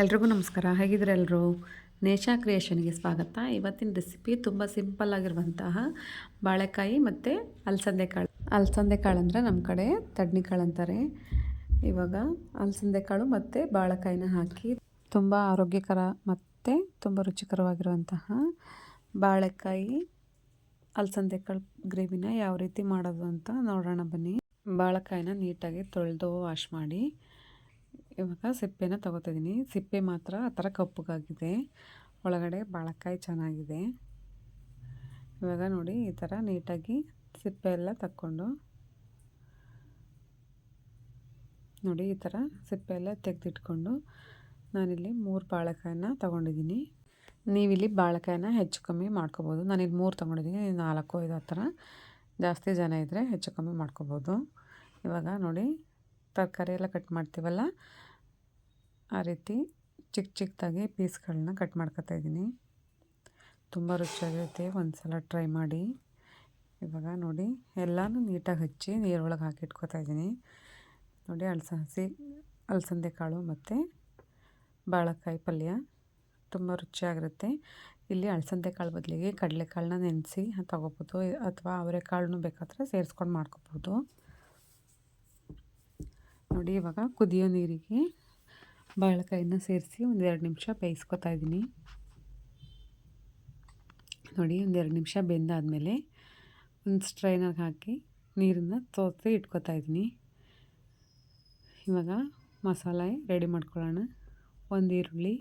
ಎಲ್ರಿಗೂ ನಮಸ್ಕಾರ. ಹೇಗಿದ್ರೆ ಎಲ್ಲರೂ ನೇಚಾ ಕ್ರಿಯೇಷನ್ಗೆ ಸ್ವಾಗತ. ಇವತ್ತಿನ ರೆಸಿಪಿ ತುಂಬ ಸಿಂಪಲ್ ಆಗಿರುವಂತಹ ಬಾಳೆಕಾಯಿ ಮತ್ತು ಅಲಸಂದೆ ಕಾಳು ಅಲಸಂದೆ ಕಾಳು ಅಂದರೆ ನಮ್ಮ ಕಡೆ ತಡ್ನಿ ಕಾಳು ಅಂತಾರೆ. ಇವಾಗ ಅಲಸಂದೆ ಕಾಳು ಮತ್ತು ಬಾಳೆಕಾಯಿನ ಹಾಕಿ ತುಂಬ ಆರೋಗ್ಯಕರ ಮತ್ತು ತುಂಬ ರುಚಿಕರವಾಗಿರುವಂತಹ ಬಾಳೆಕಾಯಿ ಅಲಸಂದೆ ಕಾಳು ಗ್ರೇವಿನ ಯಾವ ರೀತಿ ಮಾಡೋದು ಅಂತ ನೋಡೋಣ ಬನ್ನಿ. ಬಾಳೆಕಾಯಿನ ನೀಟಾಗಿ ತೊಳೆದು ವಾಶ್ ಮಾಡಿ. ಇವಾಗ ಸಿಪ್ಪೆನ ತೊಗೋತಿದ್ದೀನಿ. ಸಿಪ್ಪೆ ಮಾತ್ರ ಆ ಥರ ಕಪ್ಪಗಾಗಿದೆ. ಒಳಗಡೆ ಬಾಳೆಕಾಯಿ ಚೆನ್ನಾಗಿದೆ. ಇವಾಗ ನೋಡಿ ಈ ಥರ ನೀಟಾಗಿ ಸಿಪ್ಪೆ ಎಲ್ಲ ತಕ್ಕೊಂಡು ನೋಡಿ ಈ ಥರ ಸಿಪ್ಪೆ ಎಲ್ಲ ತೆಗೆದಿಟ್ಕೊಂಡು ನಾನಿಲ್ಲಿ ಮೂರು ಬಾಳೆಕಾಯನ್ನ ತೊಗೊಂಡಿದ್ದೀನಿ. ನೀವಿಲ್ಲಿ ಬಾಳೆಕಾಯನ್ನ ಹೆಚ್ಚು ಕಮ್ಮಿ ಮಾಡ್ಕೋಬೋದು. ನಾನಿಲ್ಲಿ ಮೂರು ತೊಗೊಂಡಿದ್ದೀನಿ. ನಾಲ್ಕು, ಐದು ಆ ಥರ ಜಾಸ್ತಿ ಜನ ಇದ್ದರೆ ಹೆಚ್ಚು ಕಮ್ಮಿ ಮಾಡ್ಕೋಬೋದು. ಇವಾಗ ನೋಡಿ ತರಕಾರಿ ಎಲ್ಲ ಕಟ್ ಮಾಡ್ತೀವಲ್ಲ? ಆ ರೀತಿ ಚಿಕ್ಕ ಚಿಕ್ಕದಾಗಿ ಪೀಸ್ಗಳನ್ನ ಕಟ್ ಮಾಡ್ಕೊತಾ ಇದ್ದೀನಿ. ತುಂಬ ರುಚಿಯಾಗಿರುತ್ತೆ. ಒಂದು ಸಲ ಟ್ರೈ ಮಾಡಿ. ಇವಾಗ ನೋಡಿ, ಎಲ್ಲನೂ ನೀಟಾಗಿ ಹಚ್ಚಿ ನೀರೊಳಗೆ ಹಾಕಿ ಇಟ್ಕೊತಾ ಇದ್ದೀನಿ. ನೋಡಿ, ಅಳಸ ಹಸಿ ಅಲಸಂದೆ ಕಾಳು ಮತ್ತು ಬಾಳೆಕಾಯಿ ಪಲ್ಯ ತುಂಬ ರುಚಿಯಾಗಿರುತ್ತೆ. ಇಲ್ಲಿ ಅಲಸಂದೆ ಕಾಳು ಬದಲಿಗೆ ಕಡಲೆಕಾಳನ್ನ ನೆನೆಸಿ ತಗೋಬೋದು. ಅಥವಾ ಅವರೆಕಾಳನ್ನು ಬೇಕಾದರೆ ಸೇರಿಸ್ಕೊಂಡು ಮಾಡ್ಕೋಬೋದು. ನೋಡಿ, ಇವಾಗ ಕುದಿಯೋ ನೀರಿಗೆ ಬಾಳೆಕಾಯಿನ ಸೇರಿಸಿ ಒಂದೆರಡು ನಿಮಿಷ ಬೇಯಿಸ್ಕೊತಾ ಇದ್ದೀನಿ ನೋಡಿ ಒಂದೆರಡು ನಿಮಿಷ ಬೆಂದಾದಮೇಲೆ ಒಂದು ಸ್ಟ್ರೈನಾಗಿ ಹಾಕಿ ನೀರನ್ನು ತೋರಿಸಿ ಇಟ್ಕೊತಾ ಇದ್ದೀನಿ ಇವಾಗ ಮಸಾಲೆ ರೆಡಿ ಮಾಡ್ಕೊಳ್ಳೋಣ. ಒಂದು ಈರುಳ್ಳಿ,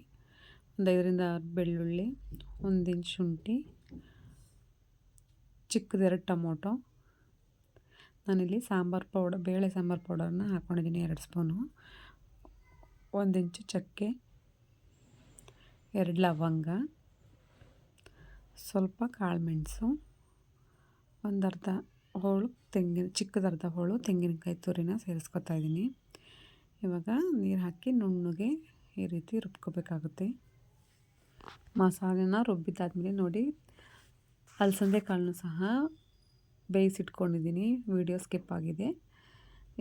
ಒಂದು ಐದರಿಂದ ಆರು ಬೆಳ್ಳುಳ್ಳಿ, ಒಂದು ಇಂಚು ಶುಂಠಿ ಚಿಕ್ಕದೆರಡು ಟೊಮೊಟೊ ನಾನಿಲ್ಲಿ ಸಾಂಬಾರು ಪೌಡರ್ ಬೇಳೆ ಸಾಂಬಾರು ಪೌಡರನ್ನ ಹಾಕ್ಕೊಂಡಿದ್ದೀನಿ ಎರಡು ಸ್ಪೂನು. ಒಂದು ಇಂಚು ಚಕ್ಕೆ, ಎರಡು ಲವಂಗ, ಸ್ವಲ್ಪ ಕಾಳುಮೆಣಸು, ಒಂದು ಅರ್ಧ ಹೋಳು ತೆಂಗಿನ ಚಿಕ್ಕದರ್ಧ ಹೋಳು ತೆಂಗಿನಕಾಯಿ ತುರಿನ ಸೇರಿಸ್ಕೊತಾ ಇದ್ದೀನಿ. ಇವಾಗ ನೀರು ಹಾಕಿ ನುಣ್ಣಗೆ ಈ ರೀತಿ ರುಬ್ಕೋಬೇಕಾಗುತ್ತೆ. ಮಸಾಲೆನ ರುಬ್ಬಿದ್ದಾದ್ಮೇಲೆ ನೋಡಿ, ಅಲಸಂದೆ ಕಾಳನ್ನು ಸಹ ಬೇಯಿಸಿಟ್ಕೊಂಡಿದ್ದೀನಿ. ವಿಡಿಯೋ ಸ್ಕಿಪ್ ಆಗಿದೆ.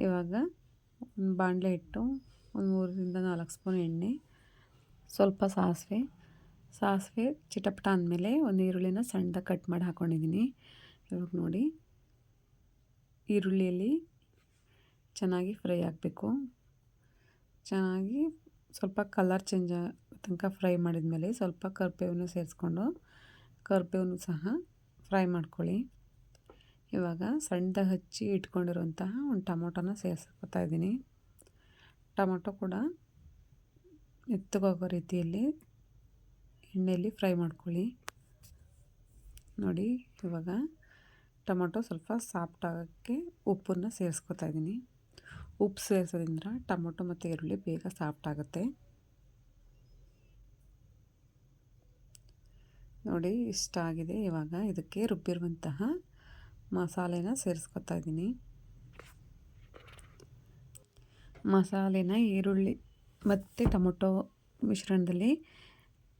ಇವಾಗ ಒಂದು ಬಾಣಲೆ ಇಟ್ಟು ಒಂದು ಮೂರರಿಂದ ನಾಲ್ಕು ಸ್ಪೂನ್ ಎಣ್ಣೆ, ಸ್ವಲ್ಪ ಸಾಸಿವೆ. ಸಾಸಿವೆ ಚಿಟಪಟ ಅಂದಮೇಲೆ ಒಂದು ಈರುಳ್ಳಿನ ಸಣ್ಣದಾಗಿ ಕಟ್ ಮಾಡಿ ಹಾಕ್ಕೊಂಡಿದ್ದೀನಿ ಇವಾಗ ನೋಡಿ, ಈರುಳ್ಳಿಯಲ್ಲಿ ಚೆನ್ನಾಗಿ ಫ್ರೈ ಆಗಬೇಕು. ಚೆನ್ನಾಗಿ ಸ್ವಲ್ಪ ಕಲರ್ ಚೇಂಜ್ ತನಕ ಫ್ರೈ ಮಾಡಿದ ಮೇಲೆ ಸ್ವಲ್ಪ ಕರ್ಪೇವನ್ನು ಸೇರಿಸ್ಕೊಂಡು ಕರ್ಪೇವನ್ನು ಸಹ ಫ್ರೈ ಮಾಡ್ಕೊಳ್ಳಿ. ಇವಾಗ ಸಣ್ಣದಾಗಿ ಹಚ್ಚಿ ಇಟ್ಕೊಂಡಿರುವಂತಹ ಒಂದು ಟೊಮೊಟೊನ ಸೇರಿಸ್ಕೊತಾ ಇದ್ದೀನಿ. ಟೊಮೊಟೊ ಕೂಡ ಎತ್ತಗೋಗೋ ರೀತಿಯಲ್ಲಿ ಎಣ್ಣೆಯಲ್ಲಿ ಫ್ರೈ ಮಾಡ್ಕೊಳ್ಳಿ. ನೋಡಿ, ಇವಾಗ ಟೊಮೊಟೊ ಸ್ವಲ್ಪ ಸಾಫ್ಟ್ ಆಗೋಕ್ಕೆ ಉಪ್ಪನ್ನು ಸೇರಿಸ್ಕೊತಾ ಇದ್ದೀನಿ. ಉಪ್ಪು ಸೇರಿಸೋದ್ರಿಂದ ಟೊಮೊಟೊ ಮತ್ತು ಈರುಳ್ಳಿ ಬೇಗ ಸಾಫ್ಟ್ ಆಗುತ್ತೆ. ನೋಡಿ, ಇಷ್ಟ ಆಗಿದೆ. ಇವಾಗ ಇದಕ್ಕೆ ರುಬ್ಬಿರುವಂತಹ ಮಸಾಲೆನ ಸೇರಿಸ್ಕೊತಾ ಇದ್ದೀನಿ. ಮಸಾಲೆನ ಈರುಳ್ಳಿ ಮತ್ತು ಟೊಮೊಟೊ ಮಿಶ್ರಣದಲ್ಲಿ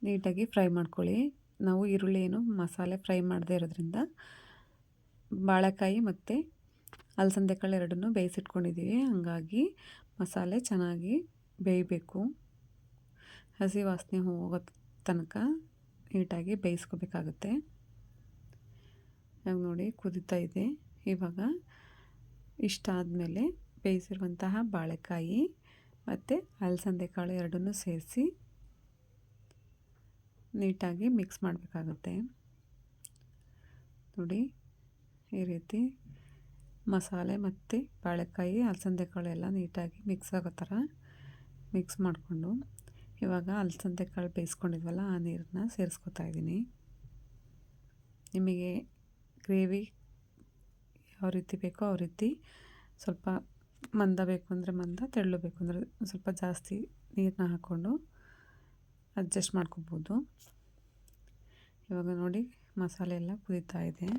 ನೀಟಾಗಿ ಫ್ರೈ ಮಾಡ್ಕೊಳ್ಳಿ. ನಾವು ಈರುಳ್ಳಿ ಏನು ಮಸಾಲೆ ಫ್ರೈ ಮಾಡದೇ ಇರೋದ್ರಿಂದ ಬಾಳೆಕಾಯಿ ಮತ್ತು ಅಲಸಂದೆ ಕಾಳು ಎರಡನ್ನೂ ಬೇಯಿಸಿಟ್ಕೊಂಡಿದ್ದೀವಿ. ಹಾಗಾಗಿ ಮಸಾಲೆ ಚೆನ್ನಾಗಿ ಬೇಯಬೇಕು. ಹಸಿ ವಾಸನೆ ಹೋಗೋ ತನಕ ನೀಟಾಗಿ ಬೇಯಿಸ್ಕೋಬೇಕಾಗುತ್ತೆ. ಇವಾಗ ನೋಡಿ ಕುದೀತಾ ಇದೆ. ಇವಾಗ ಇಷ್ಟ ಆದಮೇಲೆ ಬೇಯಿಸಿರುವಂತಹ ಬಾಳೆಕಾಯಿ ಮತ್ತು ಅಲಸಂದೆ ಕಾಳು ಎರಡನ್ನೂ ಸೇರಿಸಿ ನೀಟಾಗಿ ಮಿಕ್ಸ್ ಮಾಡಬೇಕಾಗುತ್ತೆ. ನೋಡಿ, ಈ ರೀತಿ ಮಸಾಲೆ ಮತ್ತು ಬಾಳೆಕಾಯಿ ಅಲಸಂದೆ ಕಾಳು ಎಲ್ಲ ನೀಟಾಗಿ ಮಿಕ್ಸ್ ಆಗೋ ಥರ ಮಿಕ್ಸ್ ಮಾಡಿಕೊಂಡು ಇವಾಗ ಅಲಸಂದೆ ಕಾಳು ಬೇಯಿಸ್ಕೊಂಡಿದ್ವಲ್ಲ, ಆ ನೀರನ್ನ ಸೇರಿಸ್ಕೊತಾ ಇದ್ದೀನಿ. ನಿಮಗೆ ಗ್ರೇವಿ ಯಾವ ರೀತಿ ಬೇಕೋ ಆ ರೀತಿ ಸ್ವಲ್ಪ ಮಂದ ಬೇಕು ಅಂದರೆ ಮಂದ, ತೆಳ್ಳು ಬೇಕು ಅಂದರೆ ಸ್ವಲ್ಪ ಜಾಸ್ತಿ ನೀರನ್ನ ಹಾಕ್ಕೊಂಡು ಅಡ್ಜಸ್ಟ್ ಮಾಡ್ಕೋಬೋದು. ಇವಾಗ ನೋಡಿ ಮಸಾಲೆ ಎಲ್ಲ ಕುದೀತಾ ಇದೆ.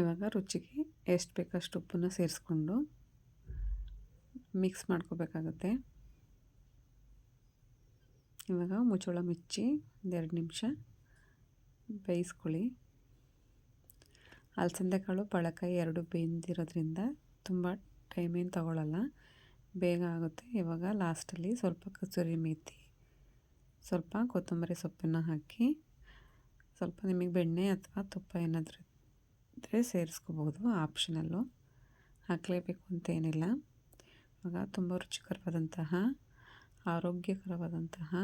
ಇವಾಗ ರುಚಿಗೆ ಎಷ್ಟು ಬೇಕಷ್ಟು ಉಪ್ಪನ್ನು ಸೇರಿಸ್ಕೊಂಡು ಮಿಕ್ಸ್ ಮಾಡ್ಕೋಬೇಕಾಗತ್ತೆ. ಇವಾಗ ಮುಚ್ಚಳ ಮುಚ್ಚಿ ಒಂದೆರಡು ನಿಮಿಷ ಬೇಯಿಸ್ಕೊಳ್ಳಿ. ಅಲಸಂದೆ ಕಾಳು ಬಾಳೆಕಾಯಿ ಎರಡು ಬೆಂದಿರೋದ್ರಿಂದ ತುಂಬ ಟೈಮೇನು ತಗೊಳ್ಳಲ್ಲ ಬೇಗ ಆಗುತ್ತೆ. ಇವಾಗ ಲಾಸ್ಟಲ್ಲಿ ಸ್ವಲ್ಪ ಕಸೂರಿ ಮೇತಿ, ಸ್ವಲ್ಪ ಕೊತ್ತಂಬರಿ ಸೊಪ್ಪನ್ನು ಹಾಕಿ ಸ್ವಲ್ಪ ನಿಮಗೆ ಬೆಣ್ಣೆ ಅಥವಾ ತುಪ್ಪ ಏನಾದರೂ ಇದ್ದರೆ ಸೇರಿಸ್ಕೋಬೋದು ಆಪ್ಷನಲ್ಲು ಹಾಕಲೇಬೇಕು ಅಂತೇನಿಲ್ಲ ಇವಾಗ ತುಂಬ ರುಚಿಕರವಾದಂತಹ ಆರೋಗ್ಯಕರವಾದಂತಹ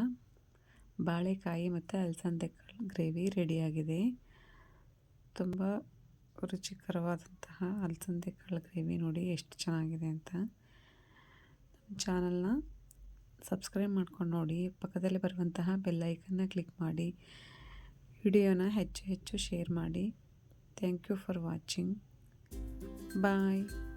ಬಾಳೆಕಾಯಿ ಮತ್ತು ಅಲಸಂದೆ ಕಾಳು ಗ್ರೇವಿ ರೆಡಿಯಾಗಿದೆ. ತುಂಬ ರುಚಿಕರವಾದಂತಹ ಅಲಸಂದೆ ಕಾಳು ಗ್ರೇವಿ ನೋಡಿ ಎಷ್ಟು ಚೆನ್ನಾಗಿದೆ ಅಂತ. ನಮ್ಮ ಚಾನಲ್ನ ಸಬ್ಸ್ಕ್ರೈಬ್ ಮಾಡ್ಕೊಂಡು ನೋಡಿ. ಪಕ್ಕದಲ್ಲಿ ಬರುವಂತಹ ಬೆಲ್ಲೈಕನ್ನ ಕ್ಲಿಕ್ ಮಾಡಿ. ವಿಡಿಯೋನ ಹೆಚ್ಚು ಹೆಚ್ಚು ಶೇರ್ ಮಾಡಿ. Thank you for watching. Bye.